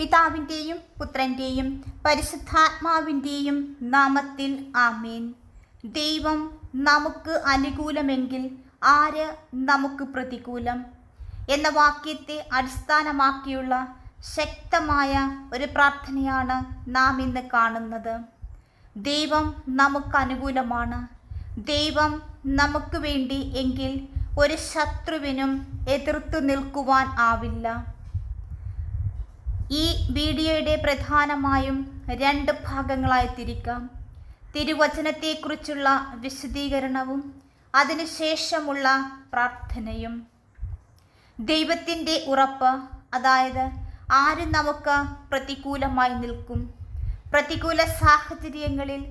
പിതാവിന്റെയും പുത്രന്റെയും പരിശുദ്ധാത്മാവിന്റെയും നാമത്തിൽ ആമേൻ. ദൈവം നമുക്ക് അനുകൂലമെങ്കിൽ ആര് നമുക്ക് പ്രതികൂലം? എന്ന വാക്യത്തെ അടിസ്ഥാനമാക്കിയുള്ള ശക്തമായ ഒരു പ്രാർത്ഥനയാണ് നാം ഇന്ന് കാണുന്നത്. ദൈവം നമുക്ക് അനുകൂലമാണ്. ദൈവം നമുക്ക് വേണ്ടി എങ്കിൽ ഒരു ശത്രുവിനും എതിർത്തു നിൽക്കുവാൻ ആവില്ല. ഈ വീഡിയോയുടെ പ്രധാനമായും രണ്ട് ഭാഗങ്ങളായി തിരിക്കാം. തിരുവചനത്തെക്കുറിച്ചുള്ള വിശദീകരണവും അതിനുശേഷമുള്ള പ്രാർത്ഥനയും. ദൈവത്തിന്റെ ഉറപ്പ് അതായത് ആര് നമുക്ക് പ്രതികൂലമായി നിൽക്കും. പ്രതികൂല സാഹചര്യങ്ങളിൽ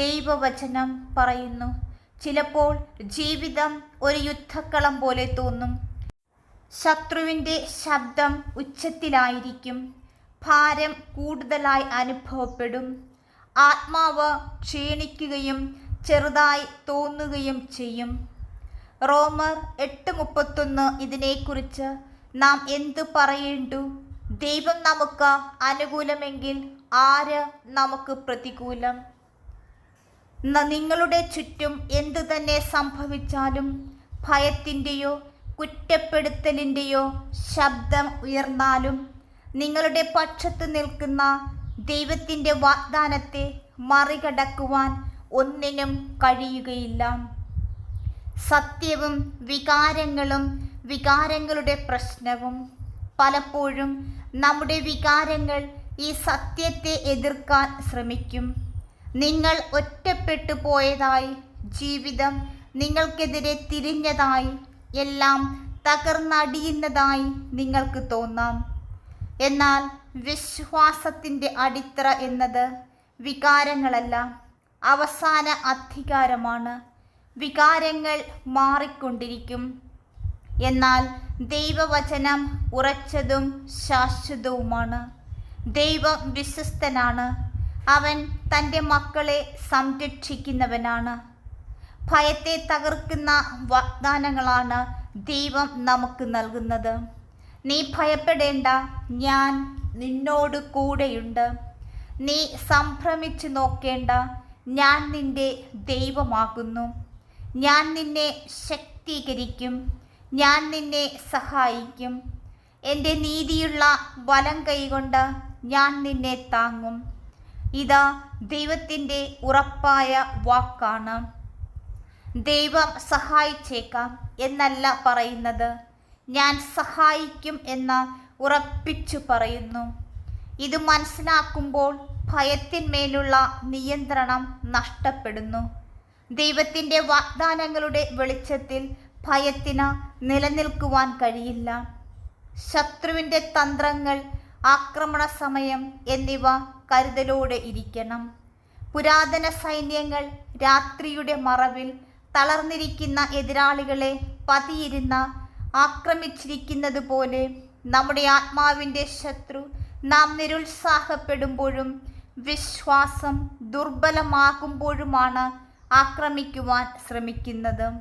ദൈവവചനം പറയുന്നു. ചിലപ്പോൾ ജീവിതം ഒരു യുദ്ധക്കളം പോലെ തോന്നും. ശത്രുവിന്റെ ശബ്ദം ഉച്ചത്തിലായിരിക്കും. ഭാരം കൂടുതലായി അനുഭവപ്പെടും. ആത്മാവ് ക്ഷീണിക്കുകയും ചെറുതായി തോന്നുകയും ചെയ്യും. റോമർ എട്ട് മുപ്പത്തൊന്ന് ഇതിനെക്കുറിച്ച് നാം എന്തു പറയേണ്ടു? ദൈവം നമുക്ക് അനുകൂലമെങ്കിൽ ആര് നമുക്ക് പ്രതികൂലം? നിങ്ങളുടെ ചുറ്റും എന്തു തന്നെ സംഭവിച്ചാലും ഭയത്തിന്റെയോ കുറ്റപ്പെടുത്തലിന്റെയോ ശബ്ദം ഉയർന്നാലും നിങ്ങളുടെ പക്ഷത്ത് നിൽക്കുന്ന ദൈവത്തിന്റെ വാഗ്ദാനത്തെ മറികടക്കുവാൻ ഒന്നിനും കഴിയുകയില്ല. സത്യവും വികാരങ്ങളും വികാരങ്ങളുടെ പ്രശ്നവും. പലപ്പോഴും നമ്മുടെ വികാരങ്ങൾ ഈ സത്യത്തെ എതിർക്കാൻ ശ്രമിക്കും. നിങ്ങൾ ഒറ്റപ്പെട്ടു പോയതായി ജീവിതം നിങ്ങൾക്കെതിരെ തിരിഞ്ഞതായി എല്ലാം തകർന്നടിയുന്നതായി നിങ്ങൾക്ക് തോന്നാം. എന്നാൽ വിശ്വാസത്തിന്റെ അടിത്തറ എന്നത് വികാരങ്ങളല്ല അവസാന അധികാരമാണ്. വികാരങ്ങൾ മാറിക്കൊണ്ടിരിക്കും. എന്നാൽ ദൈവവചനം ഉറച്ചതും ശാശ്വതവുമാണ്. ദൈവം വിശ്വസ്തനാണ്. അവൻ തന്റെ മക്കളെ സംരക്ഷിക്കുന്നവനാണ്. ഭയത്തെ തകർക്കുന്ന വാഗ്ദാനങ്ങളാണ് ദൈവം നമുക്ക് നൽകുന്നത്. നീ ഭയപ്പെടേണ്ട ഞാൻ നിന്നോട് കൂടെയുണ്ട്. നീ സംഭ്രമിച്ചു നോക്കേണ്ട ഞാൻ നിന്റെ ദൈവമാകുന്നു. ഞാൻ നിന്നെ ശക്തീകരിക്കും ഞാൻ നിന്നെ സഹായിക്കും. എന്റെ നീതിയുള്ള വലം കൈകൊണ്ട് ഞാൻ നിന്നെ താങ്ങും. ഇതാ ദൈവത്തിന്റെ ഉറപ്പായ വാക്കാണ്. ദൈവം സഹായിച്ചേക്കാം എന്നല്ല പറയുന്നത്. ഞാൻ സഹായിക്കും എന്ന് ഉറപ്പിച്ചു പറയുന്നു. ഇത് മനസ്സിലാക്കുമ്പോൾ ഭയത്തിന്മേലുള്ള നിയന്ത്രണം നഷ്ടപ്പെടുന്നു. ദൈവത്തിന്റെ വാഗ്ദാനങ്ങളുടെ വെളിച്ചത്തിൽ ഭയത്തിന് നിലനിൽക്കുവാൻ കഴിയില്ല. ശത്രുവിന്റെ തന്ത്രങ്ങൾ ആക്രമണ സമയം എന്നിവ കരുതലോടെ ഇരിക്കണം. പുരാതന സൈന്യങ്ങൾ രാത്രിയുടെ മറവിൽ തളർന്നിരിക്കുന്ന എതിരാളികളെ പതിയിരുന്ന ആക്രമിച്ചിരിക്കുന്നത് പോലെ നമ്മുടെ ആത്മാവിന്റെ ശത്രു നാം നിരുത്സാഹപ്പെടുമ്പോഴും വിശ്വാസം ദുർബലമാകുമ്പോഴുമാണ് ആക്രമിക്കുവാൻ ശ്രമിക്കുന്നത്.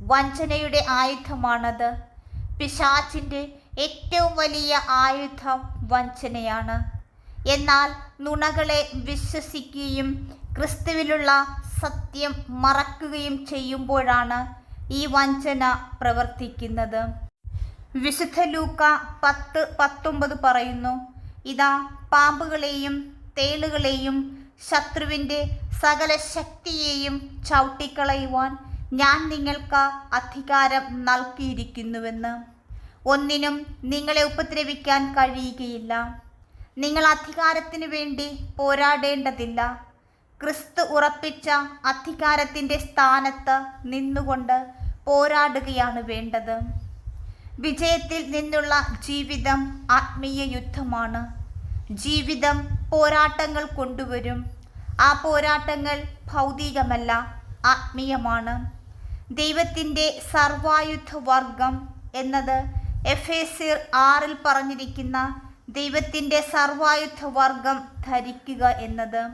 വഞ്ചനയുടെ ആയുധമാണത്. പിശാചിന്റെ ഏറ്റവും വലിയ ആയുധം വഞ്ചനയാണ്. എന്നാൽ നുണകളെ വിശ്വസിക്കുകയും ക്രിസ്തുവിലുള്ള സത്യം മറക്കുകയും ചെയ്യുമ്പോഴാണ് ഈ വഞ്ചന പ്രവർത്തിക്കുന്നത്. വിശുദ്ധ ലൂക്ക പത്ത് പത്തൊമ്പത് പറയുന്നു ഇതാ പാമ്പുകളെയും തേളുകളെയും ശത്രുവിന്റെ സകല ശക്തിയെയും ചവിട്ടിക്കളയുവാൻ ഞാൻ നിങ്ങൾക്ക് അധികാരം നൽകിയിരിക്കുന്നുവെന്ന്. ഒന്നിനും നിങ്ങളെ ഉപദ്രവിക്കാൻ കഴിയുകയില്ല. നിങ്ങൾ അധികാരത്തിനു വേണ്ടി പോരാടേണ്ടതില്ല. ക്രിസ്തു ഉറപ്പിച്ച അധികാരത്തിന്റെ സ്ഥാനത്ത് നിന്നുകൊണ്ട് പോരാടുകയാണ് വേണ്ടത്. വിജയത്തിൽ നിന്നുള്ള ജീവിതം ആത്മീയ യുദ്ധമാണ്. ജീവിതം പോരാട്ടങ്ങൾ കൊണ്ടുവരും. ആ പോരാട്ടങ്ങൾ ഭൗതികമല്ല ആത്മീയമാണ്. ദൈവത്തിന്റെ സർവായുധ വർഗം എന്നത് എഫ് എ സിർ ആറിൽ പറഞ്ഞിരിക്കുന്ന ദൈവത്തിന്റെ സർവായുധ വർഗം ധരിക്കുക എന്നത്.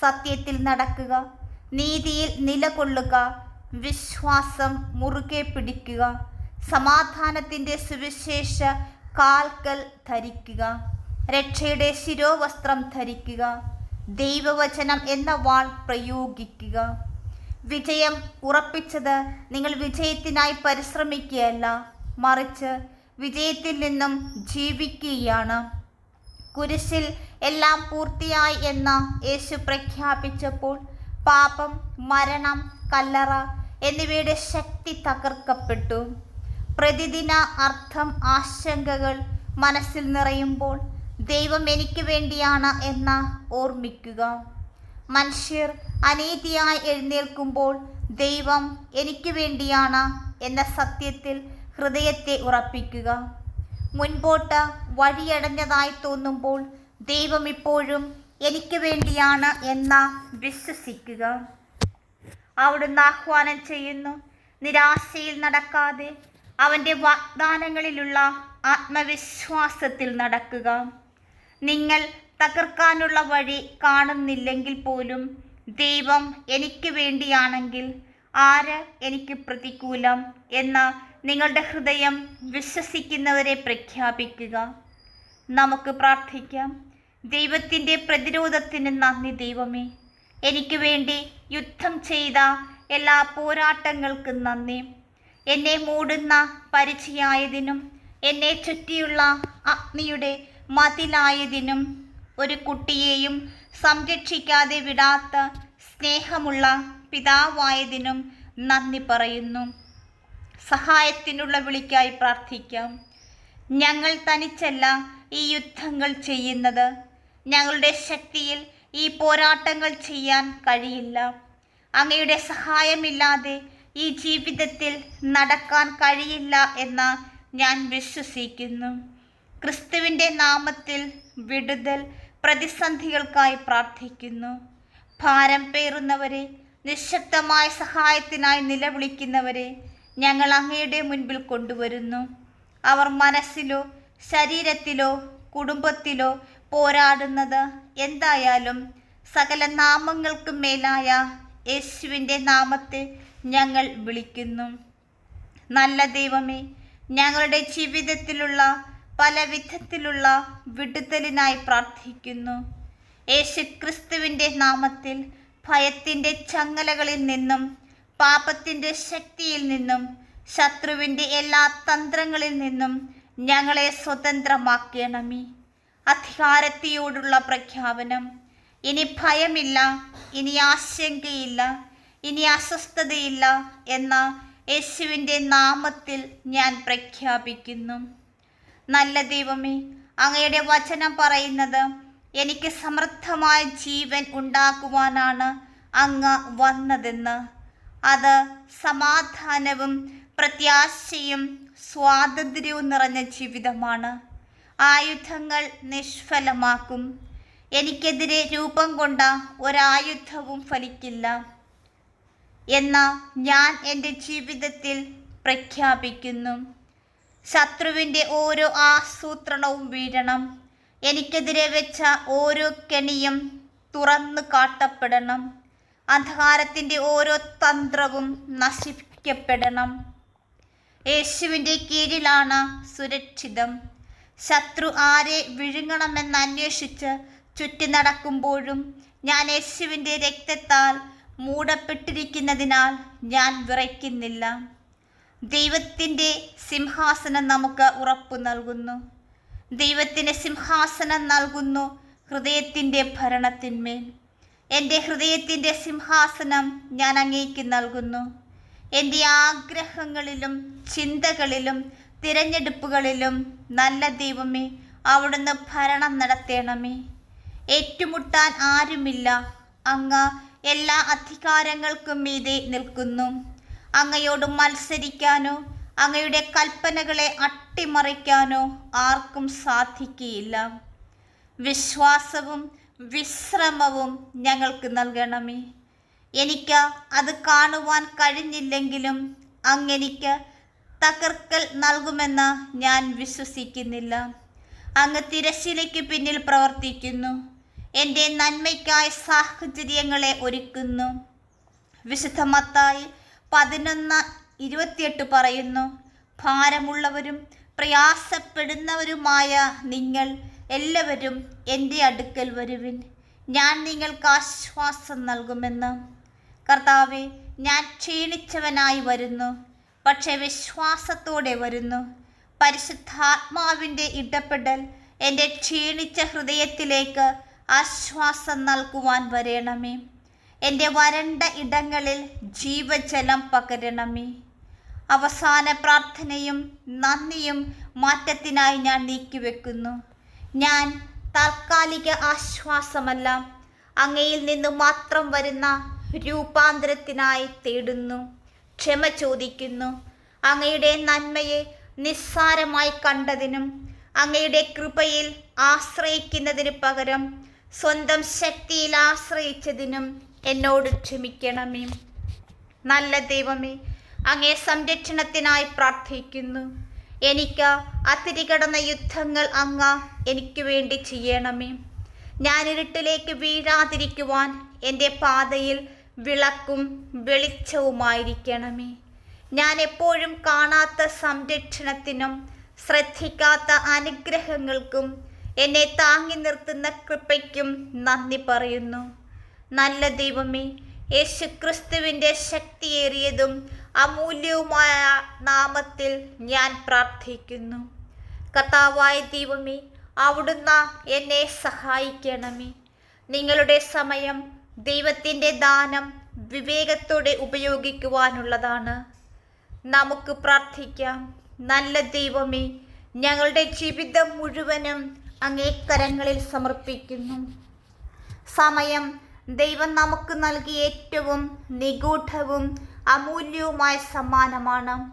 സത്യത്തിൽ നടക്കുക നീതിയിൽ നിലകൊള്ളുക വിശ്വാസം മുറുകെ പിടിക്കുക. സമാധാനത്തിന്റെ സുവിശേഷ കാൽക്കൽ ധരിക്കുക. രക്ഷയുടെ ശിരോവസ്ത്രം ധരിക്കുക. ദൈവവചനം എന്ന വാൾ പ്രയോഗിക്കുക. വിജയം ഉറപ്പിച്ചത് നിങ്ങൾ വിജയത്തിനായി പരിശ്രമിക്കുകയല്ല മറിച്ച് വിജയത്തിൽ നിന്നും ജീവിക്കുകയാണ്. കുരിശിൽ എല്ലാം പൂർത്തിയായി എന്ന യേശു പ്രഖ്യാപിച്ചപ്പോൾ പാപം മരണം കല്ലറ എന്നിവയുടെ ശക്തി തകർക്കപ്പെട്ടു. പ്രതിദിന അർത്ഥം ആശങ്കകൾ മനസ്സിൽ നിറയുമ്പോൾ ദൈവം എനിക്ക് വേണ്ടിയാണ് എന്ന ഓർമ്മിക്കുക. മനുഷ്യർ അനീതിയായി എഴുന്നേൽക്കുമ്പോൾ ദൈവം എനിക്ക് വേണ്ടിയാണ് എന്ന സത്യത്തിൽ ഹൃദയത്തെ ഉറപ്പിക്കുക. മുൻപോട്ട് വഴിയടഞ്ഞതായി തോന്നുമ്പോൾ ദൈവം ഇപ്പോഴും എനിക്ക് വേണ്ടിയാണ് എന്ന വിശ്വസിക്കുക. അവിടുന്ന് ആഹ്വാനം ചെയ്യുന്നു. നിരാശയിൽ നടക്കാതെ അവന്റെ വാഗ്ദാനങ്ങളിലുള്ള ആത്മവിശ്വാസത്തിൽ നടക്കുക. നിങ്ങൾ തകർക്കാനുള്ള വഴി കാണുന്നില്ലെങ്കിൽ പോലും ദൈവം എനിക്ക് വേണ്ടിയാണെങ്കിൽ ആര് എനിക്ക് പ്രതികൂലം എന്ന് നിങ്ങളുടെ ഹൃദയം വിശ്വസിക്കുന്നവരെ പ്രഖ്യാപിക്കുക. നമുക്ക് പ്രാർത്ഥിക്കാം. ദൈവത്തിന്റെ പ്രതിരോധത്തിന് നന്ദി ദൈവമേ. എനിക്ക് വേണ്ടി യുദ്ധം ചെയ്ത എല്ലാ പോരാട്ടങ്ങൾക്കും നന്ദി. എന്നെ മൂടുന്ന പരിചയായതിനും എന്നെ ചുറ്റിയുള്ള അഗ്നിയുടെ മതിലായതിനും ഒരു കുട്ടിയെയും സംരക്ഷിക്കാതെ വിടാത്ത സ്നേഹമുള്ള പിതാവായതിനും നന്ദി പറയുന്നു. സഹായത്തിനുള്ള വിളിക്കായി പ്രാർത്ഥിക്കാം. ഞങ്ങൾ തനിച്ചല്ല ഈ യുദ്ധങ്ങൾ ചെയ്യുന്നത്. ഞങ്ങളുടെ ശക്തിയിൽ ഈ പോരാട്ടങ്ങൾ ചെയ്യാൻ കഴിയില്ല. അങ്ങയുടെ സഹായമില്ലാതെ ഈ ജീവിതത്തിൽ നടക്കാൻ കഴിയില്ല എന്ന് ഞാൻ വിശ്വസിക്കുന്നു. ക്രിസ്തുവിന്റെ നാമത്തിൽ വിടുതൽ പ്രതിസന്ധികൾക്കായി പ്രാർത്ഥിക്കുന്നു. ഭാരം പേറുന്നവരെ നിശബ്ദമായ സഹായത്തിനായി നിലവിളിക്കുന്നവരെ ഞങ്ങൾ അങ്ങയുടെ മുൻപിൽ കൊണ്ടുവരുന്നു. അവർ മനസ്സിലോ ശരീരത്തിലോ കുടുംബത്തിലോ പോരാടുന്നത് എന്തായാലും സകല നാമങ്ങൾക്കും മേലായ യേശുവിന്റെ നാമത്തെ ഞങ്ങൾ വിളിക്കുന്നു. നല്ല ദൈവമേ ഞങ്ങളുടെ ജീവിതത്തിലുള്ള പല വിധത്തിലുള്ള വിടുതലിനായി പ്രാർത്ഥിക്കുന്നു. യേശു ക്രിസ്തുവിന്റെ നാമത്തിൽ ഭയത്തിന്റെ ചങ്ങലകളിൽ നിന്നും പാപത്തിന്റെ ശക്തിയിൽ നിന്നും ശത്രുവിന്റെ എല്ലാ തന്ത്രങ്ങളിൽ നിന്നും ഞങ്ങളെ സ്വതന്ത്രമാക്കണമേ. അധികാരത്തിയോടുള്ള പ്രഖ്യാപനം. ഇനി ഭയമില്ല ഇനി ആശങ്കയില്ല ഇനി അസ്വസ്ഥതയില്ല എന്ന യേശുവിന്റെ നാമത്തിൽ ഞാൻ പ്രഖ്യാപിക്കുന്നു. നല്ല ദൈവമേ അങ്ങയുടെ വചനം പറയുന്നത് എനിക്ക് സമൃദ്ധമായ ജീവൻ ഉണ്ടാക്കുവാനാണ് അങ്ങ് വന്നതെന്ന്. അത് സമാധാനവും പ്രത്യാശയും സ്വാതന്ത്ര്യവും നിറഞ്ഞ ജീവിതമാണ്. ആയുധങ്ങൾ നിഷ്ഫലമാക്കും. എനിക്കെതിരെ രൂപം കൊണ്ട ഒരായുധവും ഫലിക്കില്ല. എന്ന ഞാൻ എന്റെ ജീവിതത്തിൽ പ്രഖ്യാപിക്കുന്നു. ശത്രുവിന്റെ ഓരോ ആസൂത്രണവും വീഴണം. എനിക്കെതിരെ വെച്ച ഓരോ കെണിയും തുറന്നു കാട്ടപ്പെടണം. അന്ധകാരത്തിന്റെ ഓരോ തന്ത്രവും നശിപ്പിക്കപ്പെടണം. യേശുവിന്റെ കീഴിലാണ് സുരക്ഷിതം. ശത്രു ആരെ വിഴുങ്ങണമെന്ന് അന്വേഷിച്ച് ചുറ്റി നടക്കുമ്പോഴും ഞാൻ യേശുവിന്റെ രക്തത്താൽ മൂടപ്പെട്ടിരിക്കുന്നതിനാൽ ഞാൻ വിറയ്ക്കുന്നില്ല. ദൈവത്തിന്റെ സിംഹാസനം നമുക്ക് ഉറപ്പു നൽകുന്നു. ദൈവത്തിന് സിംഹാസനം നൽകുന്നു ഹൃദയത്തിന്റെ ഭരണത്തിന്മേൽ. എന്റെ ഹൃദയത്തിന്റെ സിംഹാസനം ഞാൻ അങ്ങേക്ക് നൽകുന്നു. എന്റെ ആഗ്രഹങ്ങളിലും ചിന്തകളിലും തിരഞ്ഞെടുപ്പുകളിലും നല്ല ദൈവമേ അവിടുന്ന് ഭരണം നടത്തണമേ. ഏറ്റുമുട്ടാൻ ആരുമില്ല. അങ്ങ് എല്ലാ അധികാരങ്ങൾക്കും മീതെ നിൽക്കുന്നു. അങ്ങയോട് മത്സരിക്കാനോ അങ്ങയുടെ കൽപ്പനകളെ അട്ടിമറിക്കാനോ ആർക്കും സാധിക്കുകയില്ല. വിശ്വാസവും വിശ്രമവും ഞങ്ങൾക്ക് നൽകണമേ. എനിക്ക് അത് കാണുവാൻ കഴിഞ്ഞില്ലെങ്കിലും അങ്ങെനിക്ക് തകർക്കൽ നൽകുമെന്ന് ഞാൻ വിശ്വസിക്കുന്നില്ല. അങ്ങ് തിരശ്ശിലയ്ക്ക് പിന്നിൽ പ്രവർത്തിക്കുന്നു. എന്റെ നന്മയ്ക്കായി സാഹചര്യങ്ങളെ ഒരുക്കുന്നു. വിശുദ്ധമത്തായി പതിനൊന്ന് ഇരുപത്തിയെട്ട് പറയുന്നു ഭാരമുള്ളവരും പ്രയാസപ്പെടുന്നവരുമായ നിങ്ങൾ എല്ലാവരും എന്റെ അടുക്കൽ വരുവിൻ. ഞാൻ നിങ്ങൾക്ക് ആശ്വാസം നൽകുമെന്ന്. കർത്താവെ ഞാൻ ക്ഷീണിച്ചവനായി വരുന്നു. പക്ഷെ വിശ്വാസത്തോടെ വരുന്നു. പരിശുദ്ധാത്മാവിന്റെ ഇടപെടൽ എന്റെ ക്ഷീണിച്ച ഹൃദയത്തിലേക്ക് ആശ്വാസം നൽകുവാൻ വരേണമേ. എന്റെ വരണ്ട ഇടങ്ങളിൽ ജീവജലം പകരണമേ. അവസാന പ്രാർത്ഥനയും നന്ദിയും മാറ്റത്തിനായി ഞാൻ നീക്കിവെക്കുന്നു. ഞാൻ താൽക്കാലിക ആശ്വാസമല്ല അങ്ങയിൽ നിന്ന് മാത്രം വരുന്ന രൂപാന്തരത്തിനായി തേടുന്നു. ക്ഷമ ചോദിക്കുന്നു. അങ്ങയുടെ നന്മയെ നിസ്സാരമായി കണ്ടതിനും അങ്ങയുടെ കൃപയിൽ ആശ്രയിക്കുന്നതിന് പകരം സ്വന്തം ശക്തിയിൽ ആശ്രയിച്ചതിനും എന്നോട് ക്ഷമിക്കണമേ. നല്ല ദൈവമേ അങ്ങേ സംരക്ഷണത്തിനായി പ്രാർത്ഥിക്കുന്നു. എനിക്ക് അതിരികടന്ന യുദ്ധങ്ങൾ അങ്ങ എനിക്ക് വേണ്ടി ചെയ്യണമേ. ഞാൻ ഇരുട്ടിലേക്ക് വീഴാതിരിക്കുവാൻ എന്റെ പാതയിൽ വിളക്കും വെളിച്ചവുമായിരിക്കണമേ. ഞാൻ എപ്പോഴും കാണാത്ത സംരക്ഷണത്തിനും ശ്രദ്ധിക്കാത്ത അനുഗ്രഹങ്ങൾക്കും എന്നെ താങ്ങി നിർത്തുന്ന കൃപയ്ക്കും നന്ദി പറയുന്നു. നല്ല ദൈവമേ യേശു ക്രിസ്തുവിന്റെ ശക്തിയേറിയതും അമൂല്യവുമായ നാമത്തിൽ ഞാൻ പ്രാർത്ഥിക്കുന്നു. കർത്താവായ ദൈവമേ അവിടുന്ന് എന്നെ സഹായിക്കണമേ. നിങ്ങളുടെ സമയം ദൈവത്തിന്റെ ദാനം വിവേകത്തോടെ ഉപയോഗിക്കുവാനുള്ളതാണ്. നമുക്ക് പ്രാർത്ഥിക്കാം. നല്ല ദൈവമേ ഞങ്ങളുടെ ജീവിതം മുഴുവനും അങ്ങേ കരങ്ങളിൽ സമർപ്പിക്കുന്നു. സമയം ദൈവം നമുക്ക് നൽകിയ ഏറ്റവും നിഗൂഢവും അമൂല്യവുമായ സമ്മാനമാണ്.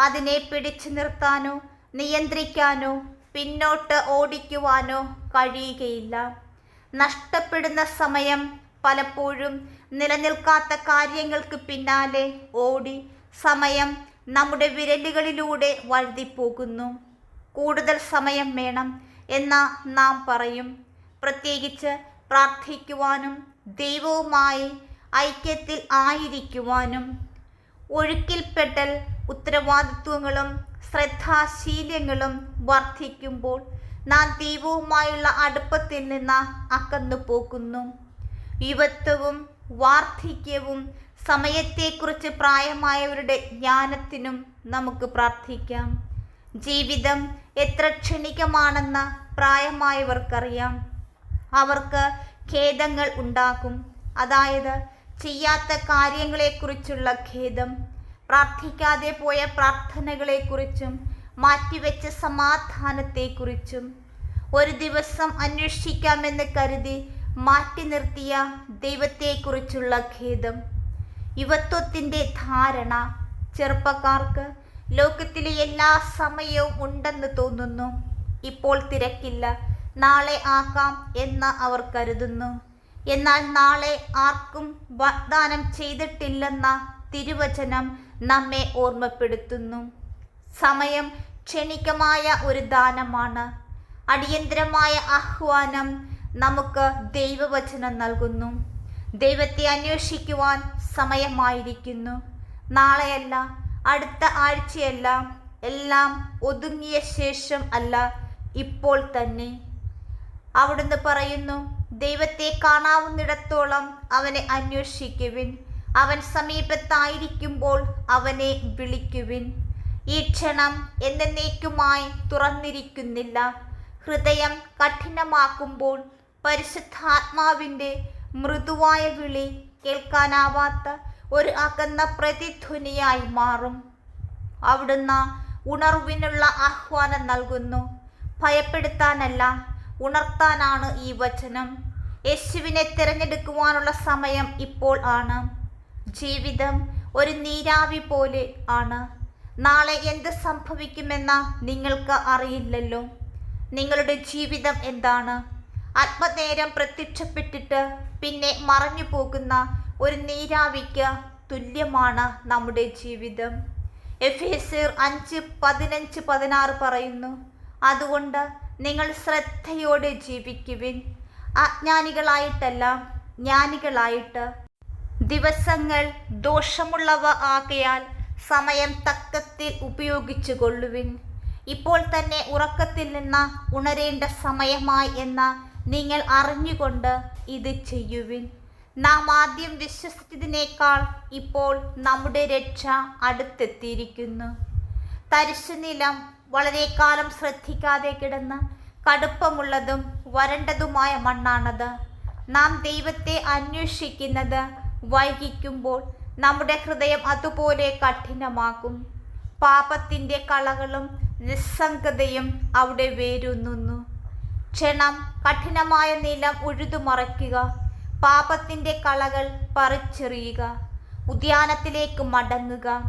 അതിനെ പിടിച്ചു നിർത്താനോ നിയന്ത്രിക്കാനോ പിന്നോട്ട് ഓടിക്കുവാനോ കഴിയുകയില്ല. നഷ്ടപ്പെടുന്ന സമയം പലപ്പോഴും നിലനിൽക്കാത്ത കാര്യങ്ങൾക്ക് പിന്നാലെ ഓടി സമയം നമ്മുടെ വിരലുകളിലൂടെ വഴുതിപ്പോകുന്നു. കൂടുതൽ സമയം വേണം എന്ന നാം പറയും. പ്രത്യേകിച്ച് പ്രാർത്ഥിക്കുവാനും ദൈവവുമായി ഐക്യത്തിൽ ആയിരിക്കുവാനും. ഒഴുക്കിൽപ്പെട്ടൽ ഉത്തരവാദിത്വങ്ങളും ശ്രദ്ധാശീലങ്ങളും വർദ്ധിക്കുമ്പോൾ നാം ദൈവവുമായുള്ള അടുപ്പത്തിൽ നിന്ന് അകന്നു പോകുന്നു യുവത്വവും വാർദ്ധക്യവും സമയത്തെക്കുറിച്ച് പ്രായമായവരുടെ ജ്ഞാനത്തിനും നമുക്ക് പ്രാർത്ഥിക്കാം. ജീവിതം എത്ര ക്ഷണികമാണെന്ന് പ്രായമായവർക്കറിയാം. അവർക്ക് ഖേദങ്ങൾ ഉണ്ടാകും അതായത് ചെയ്യാത്ത കാര്യങ്ങളെക്കുറിച്ചുള്ള ഖേദം പ്രാർത്ഥിക്കാതെ പോയ പ്രാർത്ഥനകളെക്കുറിച്ചും മാറ്റിവെച്ച സമാധാനത്തെക്കുറിച്ചും. ഒരു ദിവസം അന്വേഷിക്കാമെന്ന് കരുതി മാറ്റി നിർത്തിയ ദൈവത്തെക്കുറിച്ചുള്ള ഖേദം. യുവത്വത്തിന്റെ ധാരണ ചെറുപ്പക്കാർക്ക് ലോകത്തിലെ എല്ലാ സമയവും ഉണ്ടെന്ന് തോന്നുന്നു. ഇപ്പോൾ തിരക്കില്ല. നാളെ ആക്കാം എന്ന് അവർ കരുതുന്നു. എന്നാൽ നാളെ ആർക്കും വാഗ്ദാനം ചെയ്തിട്ടില്ലെന്ന തിരുവചനം നമ്മെ ഓർമ്മപ്പെടുത്തുന്നു. സമയം ക്ഷണികമായ ഒരു ദാനമാണ്. അടിയന്തരമായ ആഹ്വാനം നമുക്ക് ദൈവവചനം നൽകുന്നു. ദൈവത്തെ അന്വേഷിക്കുവാൻ സമയമായിരിക്കുന്നു. നാളെയല്ല അടുത്ത ആഴ്ചയല്ല എല്ലാം ഒതുങ്ങിയ ശേഷം അല്ല ഇപ്പോൾ തന്നെ. അവിടുന്ന് പറയുന്നു ദൈവത്തെ കാണാവുന്നിടത്തോളം അവനെ അന്വേഷിക്കുവിൻ. അവൻ സമീപത്തായിരിക്കുമ്പോൾ അവനെ വിളിക്കുവിൻ. ഈ ക്ഷണം എന്നേക്കുമായി തുറന്നിരിക്കുന്നില്ല. ഹൃദയം കഠിനമാക്കുമ്പോൾ പരിശുദ്ധാത്മാവിന്റെ മൃദുവായ വിളി കേൾക്കാനാവാത്ത ഒരു അകന്ന പ്രതിധ്വനിയായി മാറും. അവിടുന്ന് ഉണർവിനുള്ള ആഹ്വാനം നൽകുന്നു. ഭയപ്പെടുത്താനല്ല ഉണർത്താനാണ് ഈ വചനം. യേശുവിനെ തിരഞ്ഞെടുക്കുവാനുള്ള സമയം ഇപ്പോൾ ആണ്. ജീവിതം ഒരു നീരാവി പോലെ ആണ്. നാളെ എന്ത് സംഭവിക്കുമെന്ന നിങ്ങൾക്ക് അറിയില്ലല്ലോ. നിങ്ങളുടെ ജീവിതം എന്താണ്? ആത്മനേരം പ്രത്യക്ഷപ്പെട്ടിട്ട് പിന്നെ മറഞ്ഞു പോകുന്ന ഒരു നീരാവിക്ക് തുല്യമാണ് നമ്മുടെ ജീവിതം. എഫ് എസ് അഞ്ച് പതിനഞ്ച് പതിനാറ് പറയുന്നു അതുകൊണ്ട് നിങ്ങൾ ശ്രദ്ധയോടെ ജീവിക്കുവിൻ. അജ്ഞാനികളായിട്ടല്ല ജ്ഞാനികളായിട്ട്. ദിവസങ്ങൾ ദോഷമുള്ളവ ആകയാൽ സമയം തക്കത്തിൽ ഉപയോഗിച്ചു കൊള്ളുവിൻ. ഇപ്പോൾ തന്നെ ഉറക്കത്തിൽ നിന്ന് ഉണരേണ്ട സമയമായി എന്ന നിങ്ങൾ അറിഞ്ഞുകൊണ്ട് ഇത് ചെയ്യുവിൻ. നാം ആദ്യം വിശ്വസിച്ചതിനേക്കാൾ ഇപ്പോൾ നമ്മുടെ രക്ഷ അടുത്തെത്തിയിരിക്കുന്നു. തരിശുനിലം വളരെ കാലം ശ്രദ്ധിക്കാതെ കിടന്ന് കടുപ്പമുള്ളതും വരണ്ടതുമായ മണ്ണാണത്. നാം ദൈവത്തെ അന്വേഷിക്കുന്നത് വൈകിക്കുമ്പോൾ നമ്മുടെ ഹൃദയം അതുപോലെ കഠിനമാകും. പാപത്തിന്റെ കളകളും നിസ്സംഗതയും അവിടെ വേരൂന്നുന്നു. ക്ഷണം കഠിനമായ നിലം ഉഴുതുമറയ്ക്കുക പാപത്തിന്റെ കളകൾ പറിച്ചെറിയുക. ഉദ്യാനത്തിലേക്ക് മടങ്ങുക.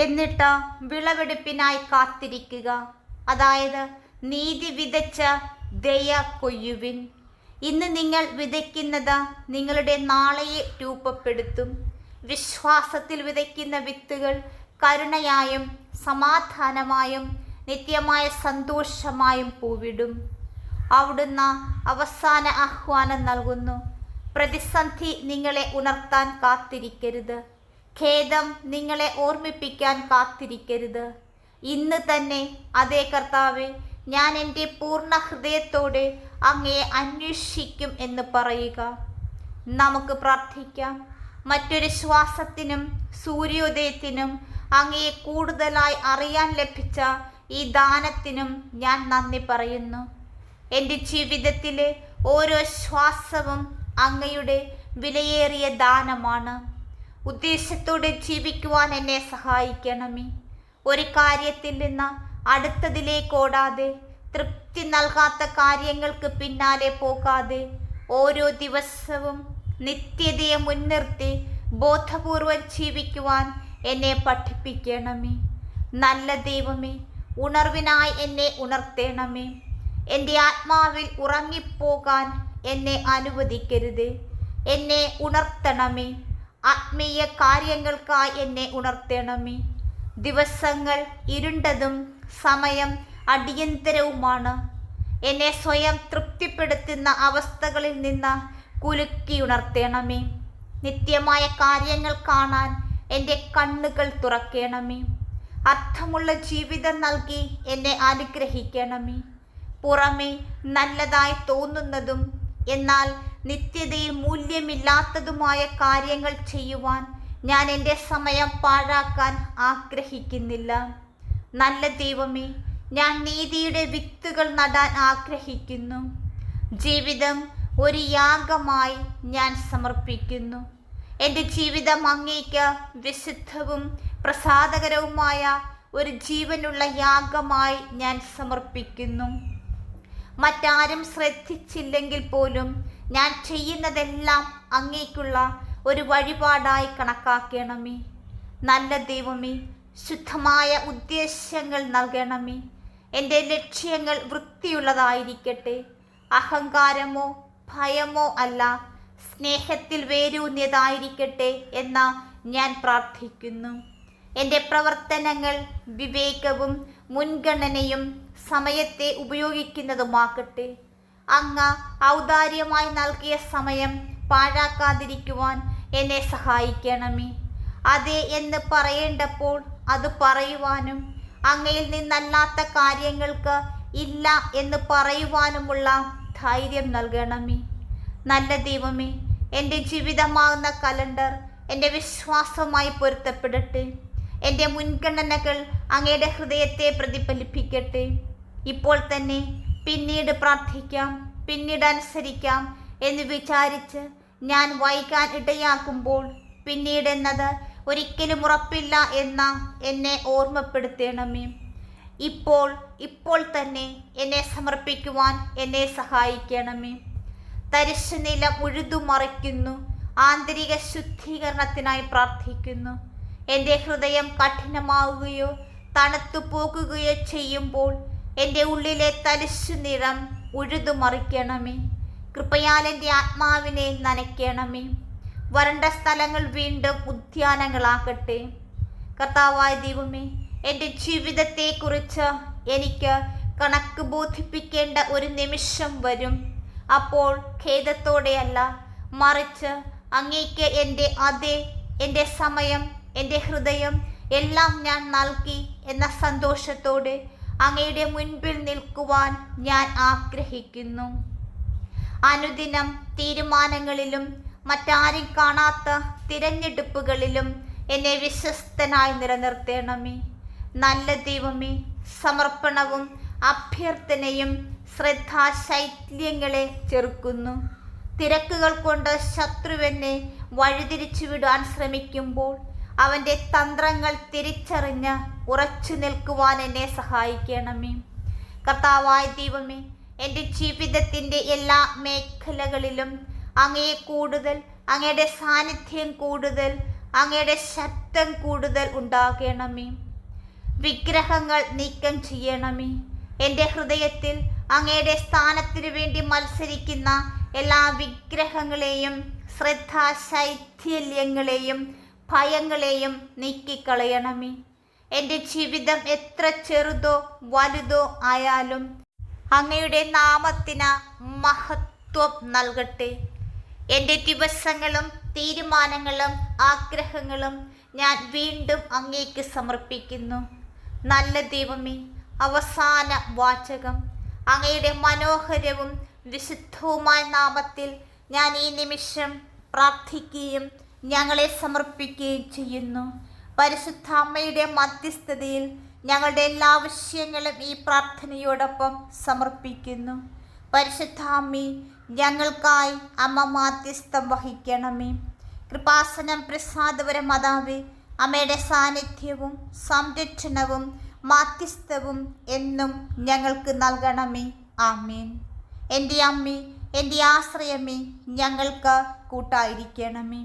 എന്നിട്ട് വിളവെടുപ്പിനായി കാത്തിരിക്കുക. അതായത് നീതി വിതച്ച ദയ കൊയ്യുവിൻ. ഇന്ന് നിങ്ങൾ വിതയ്ക്കുന്നത് നിങ്ങളുടെ നാളെയെ രൂപപ്പെടുത്തും. വിശ്വാസത്തിൽ വിതയ്ക്കുന്ന വിത്തുകൾ കരുണയായും സമാധാനമായും നിത്യമായ സന്തോഷമായും പൂവിടും. അവിടുന്ന് അവസാന ആഹ്വാനം നൽകുന്നു. പ്രതിസന്ധി നിങ്ങളെ ഉണർത്താൻ കാത്തിരിക്കരുത്. ഖേദം നിങ്ങളെ ഓർമ്മിപ്പിക്കാൻ കാത്തിരിക്കരുത്. ഇന്ന് തന്നെ അതേ കർത്താവെ ഞാൻ എന്റെ പൂർണ ഹൃദയത്തോടെ അങ്ങയെ അന്വേഷിക്കും എന്ന് പറയുക. നമുക്ക് പ്രാർത്ഥിക്കാം. മറ്റൊരു ശ്വാസത്തിനും സൂര്യോദയത്തിനും അങ്ങയെ കൂടുതലായി അറിയാൻ ലഭിച്ച ഈ ദാനത്തിനും ഞാൻ നന്ദി പറയുന്നു. എന്റെ ജീവിതത്തിലെ ഓരോ ശ്വാസവും അങ്ങയുടെ വിലയേറിയ ദാനമാണ്. ഉദ്ദേശത്തോടെ ജീവിക്കുവാൻ എന്നെ സഹായിക്കണമേ. ഒരു കാര്യത്തിൽ നിന്ന് അടുത്തതിലേക്ക് ഓടാതെ തൃപ്തി നൽകാത്ത കാര്യങ്ങൾക്ക് പിന്നാലെ പോകാതെ ഓരോ ദിവസവും നിത്യതയെ മുൻനിർത്തി ബോധപൂർവം ജീവിക്കുവാൻ എന്നെ പഠിപ്പിക്കണമേ. നല്ല ദൈവമേ ഉണർവിനായി എന്നെ ഉണർത്തേണമേ. എന്റെ ആത്മാവിൽ ഉറങ്ങിപ്പോകാൻ എന്നെ അനുവദിക്കരുത്. എന്നെ ഉണർത്തണമേ. ആത്മീയ കാര്യങ്ങൾക്കായി എന്നെ ഉണർത്തണമേ. ദിവസങ്ങൾ ഇരുണ്ടതും സമയം അടിയന്തരവുമാണ്. എന്നെ സ്വയം തൃപ്തിപ്പെടുത്തുന്ന അവസ്ഥകളിൽ നിന്ന് കുലുക്കി ഉണർത്തണമേ. നിത്യമായ കാര്യങ്ങൾ കാണാൻ എന്റെ കണ്ണുകൾ തുറക്കണമേ. അർത്ഥമുള്ള ജീവിതം നൽകി എന്നെ അനുഗ്രഹിക്കണമേ. പുറമേ നല്ലതായി തോന്നുന്നതും എന്നാൽ നിത്യതയിൽ മൂല്യമില്ലാത്തതുമായ കാര്യങ്ങൾ ചെയ്യുവാൻ ഞാൻ എന്റെ സമയം പാഴാക്കാൻ ആഗ്രഹിക്കുന്നില്ല. നല്ല ദൈവമേ ഞാൻ നീതിയുടെ വിത്തുകൾ നടാൻ ആഗ്രഹിക്കുന്നു. ജീവിതം ഒരു യാഗമായി ഞാൻ സമർപ്പിക്കുന്നു. എന്റെ ജീവിതം അങ്ങേക്ക് വിശുദ്ധവും പ്രസാദകരവുമായ ഒരു ജീവനുള്ള യാഗമായി ഞാൻ സമർപ്പിക്കുന്നു. മറ്റാരും ശ്രദ്ധിച്ചില്ലെങ്കിൽ പോലും ഞാൻ ചെയ്യുന്നതെല്ലാം അങ്ങേക്കുള്ള ഒരു വഴിപാടായി കണക്കാക്കണമേ. നല്ല ദൈവമേ ശുദ്ധമായ ഉദ്ദേശ്യങ്ങൾ നൽകണമേ. എന്റെ ലക്ഷ്യങ്ങൾ വൃത്തിയുള്ളതായിരിക്കട്ടെ. അഹങ്കാരമോ ഭയമോ അല്ല സ്നേഹത്തിൽ വേരൂന്നിയതായിരിക്കട്ടെ എന്ന ഞാൻ പ്രാർത്ഥിക്കുന്നു. എന്റെ പ്രവർത്തനങ്ങൾ വിവേകവും മുൻഗണനയും സമയത്തെ ഉപയോഗിക്കുന്നതുമാക്കട്ടെ അങ്ങ് ഔദാര്യമായി നൽകിയ സമയം പാഴാക്കാതിരിക്കുവാൻ എന്നെ സഹായിക്കണമേ. അതെ എന്ന് പറയേണ്ടപ്പോൾ അത് പറയുവാനും അങ്ങയിൽ നിന്നല്ലാത്ത കാര്യങ്ങൾക്ക് ഇല്ല എന്ന് പറയുവാനുമുള്ള ധൈര്യം നൽകണമേ. നല്ല ദൈവമേ എന്റെ ജീവിതമാകുന്ന കലണ്ടർ എന്റെ വിശ്വാസമായി പൊരുത്തപ്പെടട്ടെ. എന്റെ മുൻഗണനകൾ അങ്ങയുടെ ഹൃദയത്തെ പ്രതിഫലിപ്പിക്കട്ടെ. ഇപ്പോൾ തന്നെ പിന്നീട് പ്രാർത്ഥിക്കാം പിന്നീട് അനുസരിക്കാം എന്ന് വിചാരിച്ച് ഞാൻ വൈകാൻ ഇടയാക്കുമ്പോൾ പിന്നീട് എന്നത് ഒരിക്കലും ഉറപ്പില്ല എന്ന എന്നെ ഓർമ്മപ്പെടുത്തണമേ. ഇപ്പോൾ ഇപ്പോൾ തന്നെ എന്നെ സമർപ്പിക്കുവാൻ എന്നെ സഹായിക്കണമേ. തരിശു ഉഴുതു ഉഴുതുമറിക്കുന്നു ആന്തരിക ശുദ്ധീകരണത്തിനായി പ്രാർത്ഥിക്കുന്നു. എന്റെ ഹൃദയം കഠിനമാവുകയോ തണുത്തു പോകുകയോ ചെയ്യുമ്പോൾ എന്റെ ഉള്ളിലെ തരിശു നിറം ഉഴുതുമറിക്കണമേ കൃപയാൽ എന്റെ ആത്മാവിനെ നനയ്ക്കണമേ. വരണ്ട സ്ഥലങ്ങൾ വീണ്ടും ഉദ്യാനങ്ങളാകട്ടെ. കർത്താവായ ദൈവമേ എന്റെ ജീവിതത്തെക്കുറിച്ച് എനിക്ക് കണക്ക് ബോധിപ്പിക്കേണ്ട ഒരു നിമിഷം വരും. അപ്പോൾ ഖേദത്തോടെയല്ല മറിച്ച് അങ്ങേക്ക് എന്റെ അതേ എന്റെ സമയം എന്റെ ഹൃദയം എല്ലാം ഞാൻ നൽകി എന്ന സന്തോഷത്തോടെ അങ്ങയുടെ മുൻപിൽ നിൽക്കുവാൻ ഞാൻ ആഗ്രഹിക്കുന്നു. അനുദിനം തീരുമാനങ്ങളിലും മറ്റാരും കാണാത്ത തിരഞ്ഞെടുപ്പുകളിലും എന്നെ വിശ്വസ്തനായി നിലനിർത്തണമേ. നല്ല ദൈവമേ സമർപ്പണവും അഭ്യർത്ഥനയും ശ്രദ്ധാശൈത്യങ്ങളെ ചെറുക്കുന്നു. തിരക്കുകൾ കൊണ്ട് ശത്രുവെന്നെ വഴിതിരിച്ചു വിടാൻ ശ്രമിക്കുമ്പോൾ അവന്റെ തന്ത്രങ്ങൾ തിരിച്ചറിഞ്ഞ് ഉറച്ചു നിൽക്കുവാൻ എന്നെ സഹായിക്കണമേ. കർത്താവായ ദൈവമേ എന്റെ ജീവിതത്തിന്റെ എല്ലാ മേഖലകളിലും അങ്ങയെ കൂടുതൽ അങ്ങയുടെ സാന്നിധ്യം കൂടുതൽ അങ്ങയുടെ ശബ്ദം കൂടുതൽ ഉണ്ടാകണമേ. വിഗ്രഹങ്ങൾ നീക്കം ചെയ്യണമേ. എന്റെ ഹൃദയത്തിൽ അങ്ങയുടെ സ്ഥാനത്തിനു വേണ്ടി മത്സരിക്കുന്ന എല്ലാ വിഗ്രഹങ്ങളെയും ശ്രദ്ധാശൈഥല്യങ്ങളെയും ഭയങ്ങളെയും നീക്കിക്കളയണമേ. എന്റെ ജീവിതം എത്ര ചെറുതോ വലുതോ ആയാലും അങ്ങയുടെ നാമത്തിന് മഹത്വം നൽകട്ടെ. എന്റെ ദിവസങ്ങളും തീരുമാനങ്ങളും ആഗ്രഹങ്ങളും ഞാൻ വീണ്ടും അങ്ങേക്ക് സമർപ്പിക്കുന്നു. നല്ല ദൈവമേ അവസാന വാചകം. അങ്ങയുടെ മനോഹരവും വിശുദ്ധവുമായ നാമത്തിൽ ഞാൻ ഈ നിമിഷം പ്രാർത്ഥിക്കുകയും ഞങ്ങളെ സമർപ്പിക്കുകയും ചെയ്യുന്നു. പരിശുദ്ധ അമ്മയുടെ മധ്യസ്ഥതയിൽ ഞങ്ങളുടെ എല്ലാ ആവശ്യങ്ങളും ഈ പ്രാർത്ഥനയോടൊപ്പം സമർപ്പിക്കുന്നു. പരിശുദ്ധ അമ്മി ഞങ്ങൾക്കായി അമ്മ മാധ്യസ്ഥം വഹിക്കണമേ. കൃപാസനം പ്രസാദപര മാതാവേ അമ്മയുടെ സാന്നിധ്യവും സംരക്ഷണവും മാധ്യസ്ഥവും എന്നും ഞങ്ങൾക്ക് നൽകണമേ. ആമീൻ. എന്റെ അമ്മി എന്റെ ആശ്രയമേ ഞങ്ങൾക്ക് കൂട്ടായിരിക്കണമേ.